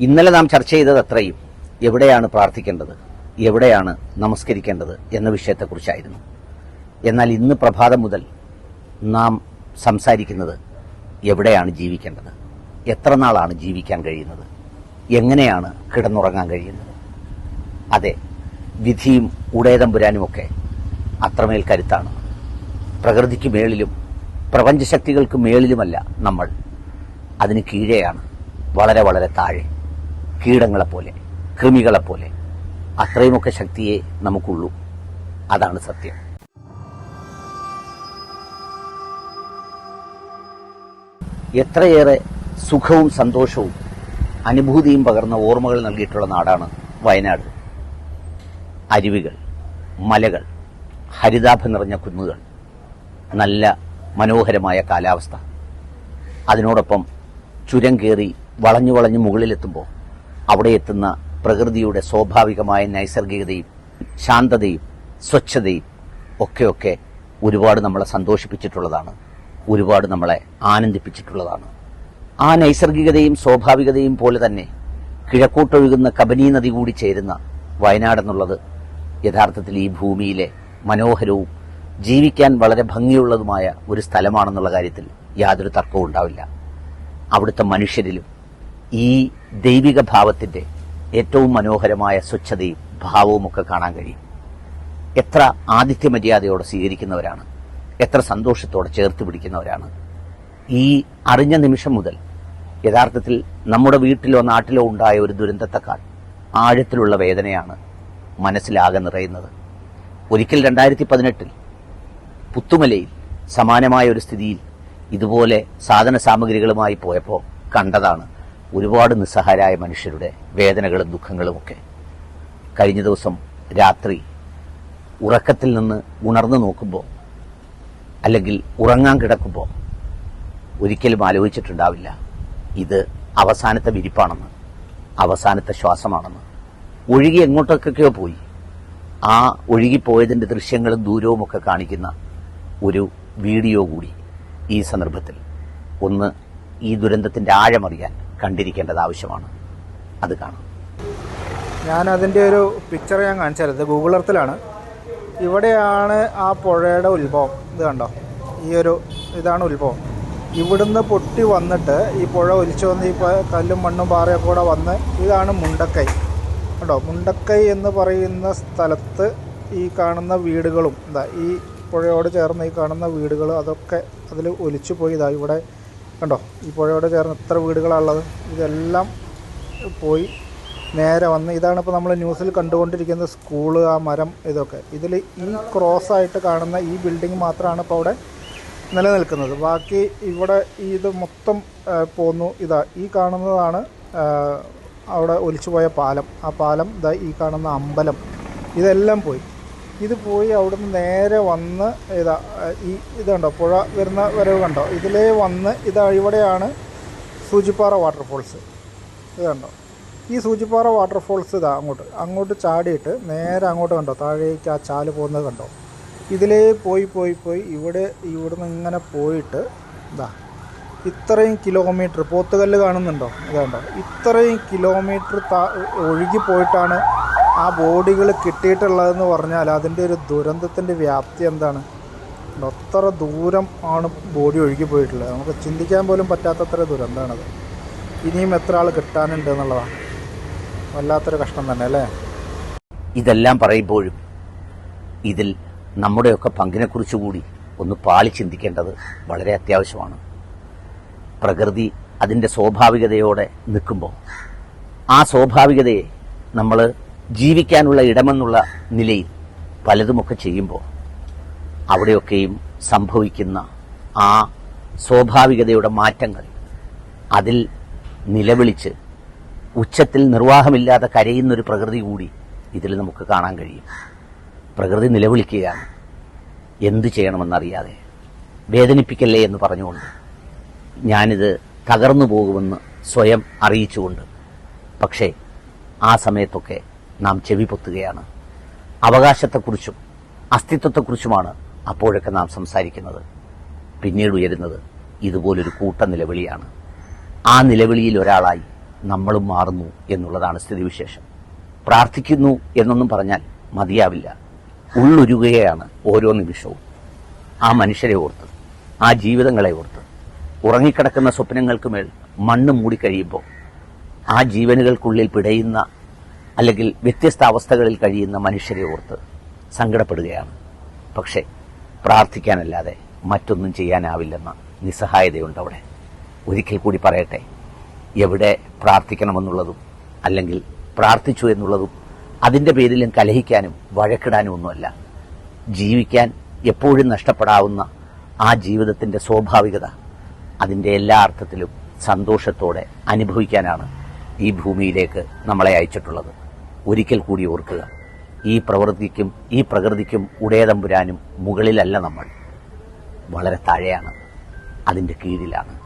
ഇന്നലെ നാം ചർച്ച ചെയ്തത് അത്രയും. എവിടെയാണ് പ്രാർത്ഥിക്കേണ്ടത്? എവിടെയാണ് നമസ്കരിക്കേണ്ടത് എന്ന വിഷയത്തെക്കുറിച്ചായിരുന്നു. എന്നാൽ ഇന്ന് പ്രഭാതം മുതൽ നാം സംസാരിക്കുന്നത് എവിടെയാണ് ജീവിക്കേണ്ടത്? എത്ര നാളാണ് ജീവിക്കാൻ കഴിയുന്നത്? എങ്ങനെയാണ് കിടന്നുറങ്ങാൻ കഴിയുന്നത്? അതെ വിധിയും ഉടേതമ്പുരാനുമൊക്കെ അത്രമേൽ കരുത്താണ്. പ്രകൃതിക്ക് മേളിലും പ്രപഞ്ചശക്തികൾക്ക് മേളിലുമല്ല നമ്മൾ. അതിന് കീഴെയാണ് വളരെ വളരെ താഴെ. കീടങ്ങളെപ്പോലെ കൃമികളെപ്പോലെ. അത്രയുമൊക്കെ ശക്തിയെ നമുക്കുള്ളൂ. അതാണ് സത്യം. എത്രയേറെ സുഖവും സന്തോഷവും അനുഭൂതിയും പകർന്ന ഓർമ്മകൾ നൽകിയിട്ടുള്ള നാടാണ് വയനാട്. അരുവികൾ മലകൾ ഹരിതാഭം നിറഞ്ഞ കുന്നുകൾ നല്ല മനോഹരമായ കാലാവസ്ഥ. അതിനോടൊപ്പം ചുരം കയറി വളഞ്ഞു വളഞ്ഞു മുകളിലെത്തുമ്പോൾ അവിടെ എത്തുന്ന പ്രകൃതിയുടെ സ്വാഭാവികമായ നൈസർഗികതയും ശാന്തതയും സ്വച്ഛതയും ഒക്കെയൊക്കെ ഒരുപാട് നമ്മളെ സന്തോഷിപ്പിച്ചിട്ടുള്ളതാണ്. ഒരുപാട് നമ്മളെ ആനന്ദിപ്പിച്ചിട്ടുള്ളതാണ്. ആ നൈസർഗികതയും സ്വാഭാവികതയും പോലെ തന്നെ കിഴക്കോട്ടൊഴുകുന്ന കബനി നദി കൂടി ചേരുന്ന വയനാട് എന്നുള്ളത് യഥാർത്ഥത്തിൽ ഈ ഭൂമിയിലെ മനോഹരവും ജീവിക്കാൻ വളരെ ഭംഗിയുള്ളതുമായ ഒരു സ്ഥലമാണെന്നുള്ള കാര്യത്തിൽ യാതൊരു തർക്കവും ഉണ്ടാവില്ല. അവിടുത്തെ മനുഷ്യരിലും ഈ ദൈവിക ഭാവത്തിന്റെ ഏറ്റവും മനോഹരമായ സ്വച്ഛതയും ഭാവവും ഒക്കെ കാണാൻ കഴിയും. എത്ര ആതിഥ്യ മര്യാദയോടെ സ്വീകരിക്കുന്നവരാണ് എത്ര സന്തോഷത്തോടെ ചേർത്ത് പിടിക്കുന്നവരാണ്. ഈ അറിഞ്ഞ നിമിഷം മുതൽ യഥാർത്ഥത്തിൽ നമ്മുടെ വീട്ടിലോ നാട്ടിലോ ഉണ്ടായ ഒരു ദുരന്തത്തെക്കാൾ ആഴത്തിലുള്ള വേദനയാണ് മനസ്സിലാകെ നിറയുന്നത്. ഒരിക്കൽ രണ്ടായിരത്തി പതിനെട്ടിൽ പുത്തുമലയിൽ സമാനമായ ഒരു സ്ഥിതിയിൽ ഇതുപോലെ സാധന സാമഗ്രികളുമായി പോയപ്പോൾ കണ്ടതാണ് ഒരുപാട് നിസ്സഹാരായ മനുഷ്യരുടെ വേദനകളും ദുഃഖങ്ങളും ഒക്കെ. കഴിഞ്ഞ ദിവസം രാത്രി ഉറക്കത്തിൽ നിന്ന് ഉണർന്നു നോക്കുമ്പോൾ അല്ലെങ്കിൽ ഉറങ്ങാൻ കിടക്കുമ്പോൾ ഒരിക്കലും ആലോചിച്ചിട്ടുണ്ടാവില്ല ഇത് അവസാനത്തെ വിരിപ്പാണെന്ന് അവസാനത്തെ ശ്വാസമാണെന്ന്. ഒഴുകി എങ്ങോട്ടൊക്കെയോ പോയി. ആ ഒഴുകിപ്പോയതിന്റെ ദൃശ്യങ്ങളും ദൂരവും ഒക്കെ കാണിക്കുന്ന ഒരു വീഡിയോ കൂടി ഈ സന്ദർഭത്തിൽ. ഒന്ന് ഈ ദുരന്തത്തിന്റെ ആഴമറിയാൻ. കണ്ടിരിക്കേണ്ടത് ആവശ്യമാണ്. അത് കാണാം. ഞാൻ അതിന്റെ ഒരു പിക്ചർ ഞാൻ കാണിച്ചത് ഗൂഗിൾ എർത്തിലാണ് ഇവിടെയാണ് ആ പുഴയുടെ ഉത്ഭവം. ഇത് കണ്ടോ? ഈ ഒരു ഇതാണ് ഉത്ഭവം. ഇവിടുന്ന് പൊട്ടി വന്നിട്ട് ഈ പുഴ ഒലിച്ചു വന്ന് ഈ കല്ലും മണ്ണും പാറയൊക്കെ കൂടെ വന്ന് ഇതാണ് മുണ്ടക്കൈ. കേട്ടോ മുണ്ടക്കൈ എന്ന് പറയുന്ന സ്ഥലത്ത് ഈ കാണുന്ന വീടുകളും എന്താ ഈ പുഴയോട് ചേർന്ന് ഈ കാണുന്ന വീടുകൾ അതൊക്കെ അതിൽ ഒലിച്ചു പോയി. ഇതാ ഇവിടെ കണ്ടോ? ഈ പുഴയോട് ചേർന്ന് എത്ര വീടുകളാണുള്ളത് ഇതെല്ലാം പോയി നേരെ വന്ന് ഇതാണ് ഇപ്പോൾ നമ്മൾ ന്യൂസിൽ കണ്ടുകൊണ്ടിരിക്കുന്ന സ്കൂൾ ആ മരം ഇതൊക്കെ. ഇതിൽ ഈ ക്രോസ് ആയിട്ട് കാണുന്ന ഈ ബിൽഡിംഗ് മാത്രമാണ് ഇപ്പോൾ അവിടെ നിലനിൽക്കുന്നത്. ബാക്കി ഇവിടെ ഇത് മൊത്തം പോന്നു. ഇതാ ഈ കാണുന്നതാണ് അവിടെ ഒലിച്ചുപോയ പാലം. ആ പാലം ഇതാ ഈ കാണുന്ന അമ്പലം. ഇതെല്ലാം പോയി. ഇത് പോയി അവിടുന്ന് നേരെ വന്ന് ഇതാ ഈ ഇതുണ്ടോ പുഴ വരുന്ന വരവ് കണ്ടോ? ഇതിലേ വന്ന് ഇതാ ഇവിടെയാണ് സൂചിപ്പാറ വാട്ടർഫോൾസ് ഇത് കണ്ടോ ഈ സൂചിപ്പാറ വാട്ടർഫോൾസ് ഇതാ അങ്ങോട്ട് അങ്ങോട്ട് ചാടിയിട്ട് നേരെ അങ്ങോട്ട് കണ്ടോ? താഴേക്ക് ആ ചാൽ പോകുന്നത് കണ്ടോ? ഇതിലേ പോയി പോയി പോയി ഇവിടെ ഇവിടുന്ന് ഇങ്ങനെ പോയിട്ട് ഇതാ ഇത്രയും കിലോമീറ്റർ പോത്തുകല്ല് കാണുന്നുണ്ടോ? ഇതുണ്ടോ? ഇത്രയും കിലോമീറ്റർ താ ഒഴുകി പോയിട്ടാണ് ആ ബോഡികൾ കിട്ടിയിട്ടുള്ളതെന്ന് പറഞ്ഞാൽ അതിന്റെ ഒരു ദുരന്തത്തിന്റെ വ്യാപ്തി എന്താണ്? അത്ര ദൂരം ആണ് ബോഡി ഒഴുകി പോയിട്ടുള്ളത്? നമുക്ക് ചിന്തിക്കാൻ പോലും പറ്റാത്തത്ര ദുരന്തമാണത്. ഇനിയും എത്ര ആൾ കിട്ടാനുണ്ട് എന്നുള്ളതാണ്. വല്ലാത്തൊരു കഷ്ടം തന്നെ അല്ലേ? ഇതെല്ലാം പറയുമ്പോഴും ഇതിൽ നമ്മുടെയൊക്കെ പങ്കിനെക്കുറിച്ച് കൂടി ഒന്ന് പാളി ചിന്തിക്കേണ്ടത് വളരെ അത്യാവശ്യമാണ്. പ്രകൃതി അതിന്റെ സ്വാഭാവികതയോടെ നിൽക്കുമ്പോൾ ആ സ്വാഭാവികതയെ നമ്മൾ ജീവിക്കാനുള്ള ഇടമെന്നുള്ള നിലയിൽ പലതുമൊക്കെ ചെയ്യുമ്പോൾ അവിടെയൊക്കെയും സംഭവിക്കുന്ന ആ സ്വാഭാവികതയുടെ മാറ്റങ്ങൾ അതിൽ നിലവിളിച്ച് ഉച്ചത്തിൽ നിർവാഹമില്ലാതെ കരയുന്നൊരു പ്രകൃതി കൂടി ഇതിൽ നമുക്ക് കാണാൻ കഴിയും. പ്രകൃതി നിലവിളിക്കുകയാണ്. എന്തു ചെയ്യണമെന്നറിയാതെ വേദനിപ്പിക്കല്ലേ എന്ന് പറഞ്ഞുകൊണ്ട് ഞാനിത് തകർന്നു പോകുമെന്ന് സ്വയം അറിയിച്ചുകൊണ്ട്. പക്ഷേ ആ സമയത്തൊക്കെ നാം ചെവി പൊത്തുകയാണ് അവകാശത്തെക്കുറിച്ചും അസ്തിത്വത്തെക്കുറിച്ചുമാണ് അപ്പോഴൊക്കെ നാം സംസാരിക്കുന്നത്. പിന്നീട് ഉയരുന്നത് ഇതുപോലൊരു കൂട്ട നിലവിളിയാണ്. ആ നിലവിളിയിൽ ഒരാളായി നമ്മളും മാറുന്നു എന്നുള്ളതാണ് സ്ഥിതിവിശേഷം. പ്രാർത്ഥിക്കുന്നു എന്നൊന്നും പറഞ്ഞാൽ മതിയാവില്ല. ഉള്ളൊരുകയാണ് ഓരോ നിമിഷവും. ആ മനുഷ്യരെ ഓർത്ത് ആ ജീവിതങ്ങളെ ഓർത്ത്. ഉറങ്ങിക്കിടക്കുന്ന സ്വപ്നങ്ങൾക്ക് മേൽ മണ്ണ് മൂടിക്കഴിയുമ്പോൾ ആ ജീവനുകൾക്കുള്ളിൽ പിടയുന്ന അല്ലെങ്കിൽ വ്യത്യസ്ത അവസ്ഥകളിൽ കഴിയുന്ന മനുഷ്യരെ ഓർത്ത് സങ്കടപ്പെടുകയാണ്. പക്ഷേ പ്രാർത്ഥിക്കാനല്ലാതെ മറ്റൊന്നും ചെയ്യാനാവില്ലെന്ന നിസ്സഹായതയുണ്ട് അവിടെ. ഒരിക്കൽ കൂടി പറയട്ടെ എവിടെ പ്രാർത്ഥിക്കണമെന്നുള്ളതും അല്ലെങ്കിൽ പ്രാർത്ഥിച്ചു എന്നുള്ളതും അതിന്റെ പേരിലും കലഹിക്കാനും വഴക്കിടാനും ഒന്നുമല്ല. ജീവിക്കാൻ എപ്പോഴും നഷ്ടപ്പെടാവുന്ന ആ ജീവിതത്തിന്റെ സ്വാഭാവികത അതിന്റെ എല്ലാ അർത്ഥത്തിലും സന്തോഷത്തോടെ അനുഭവിക്കാനാണ് ഈ ഭൂമിയിലേക്ക് നമ്മളെ അയച്ചിട്ടുള്ളത്. ഒരിക്കൽ കൂടി ഓർക്കുക. ഈ പ്രവൃത്തിക്കും ഈ പ്രകൃതിക്കും ഉടയതമ്പുരാനും മുകളിലല്ല നമ്മൾ. വളരെ താഴെയാണ്. അതിന്റെ കീഴിലാണ്.